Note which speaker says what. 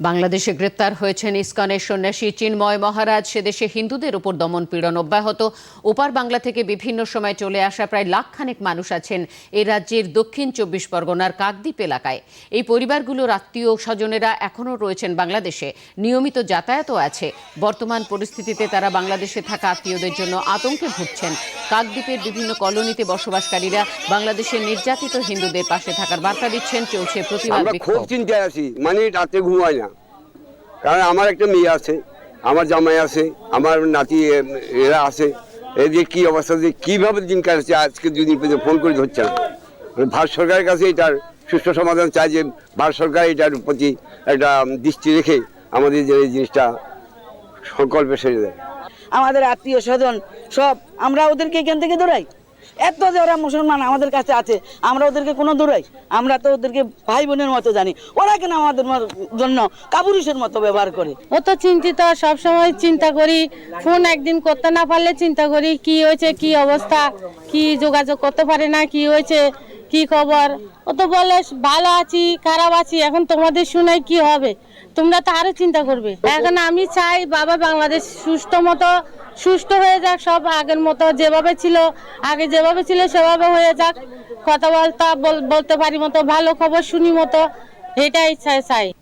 Speaker 1: বাংলাদেশে গ্রেপ্তার হয়েছেন ইস্কনের সন্ন্যাসী চিন্ময় মহারাজ। সেদেশে হিন্দুদের উপর দমন পীড়ন অব্যাহত। ওপার বাংলা থেকে বিভিন্ন সময় চলে আসা প্রায় লাখখানেক মানুষ আছেন এই রাজ্যের দক্ষিণ চব্বিশ পরগনার কাকদ্বীপ এলাকায়। এই পরিবারগুলোর আত্মীয় স্বজনেরা এখনও রয়েছেন বাংলাদেশে। নিয়মিত যাতায়াতও আছে। বর্তমান পরিস্থিতিতে তারা বাংলাদেশে থাকা আত্মীয়দের জন্য আতঙ্কে ভুগছেন। কাকদ্বীপের বিভিন্ন কলোনিতে বসবাসকারীরা বাংলাদেশের নির্যাতিত হিন্দুদের পাশে থাকার বার্তা দিচ্ছেন। চলছে প্রতিবাদ
Speaker 2: আমরা খুব চিন্তায় আছি। মানে রাতে ঘুমাই না। কারণ আমার একটা মেয়ে আছে, আমার জামাই আছে, আমার নাতি এরা আছে। যে কি অবস্থা, যে কীভাবে দিন কাটছে, আজকে দুদিন পর্যন্ত ফোন করে ধরছে না। ভারত সরকারের কাছে এটার সুষ্ঠু সমাধান চাই যে, ভারত সরকার এটার প্রতি একটা দৃষ্টি রেখে আমাদের যে এই জিনিসটা সংকল্পে সেরে দেয়।
Speaker 3: আমাদের আত্মীয় স্বজন সব, আমরা ওদেরকে এখান থেকে দৌড়াই। এত যে ওরা মুসলমান আমাদের কাছে আছে, আমরা ওদেরকে কোনো দৌড়াই আমরা তো ওদেরকে ভাই বোনের মতো জানি। ওরা কেন আমাদের জন্য কাবুরিশের মতো ব্যবহার করে?
Speaker 4: ও তো চিন্তিত সব সময় চিন্তা করি, ফোন একদিন করতে না পারলে চিন্তা করি, কি হয়েছে, কি অবস্থা, কি যোগাযোগ করতে পারে না, কি হয়েছে, কি খবর? ও তো বলে, ভালো আছি, খারাপ আছি, এখন তোমাদের শুনে কি হবে? তোমরা তো আরও চিন্তা করবে। এখন আমি চাই বাবা বাংলাদেশ সুস্থ মতো সুস্থ হয়ে যাক, সব আগের মতো যেভাবে ছিল, আগে যেভাবে ছিল সেভাবে হয়ে যাক। কথাবার্তা বলতে বল- বলতে পারি মতো, ভালো খবর শুনি মতো, এটাই চাই।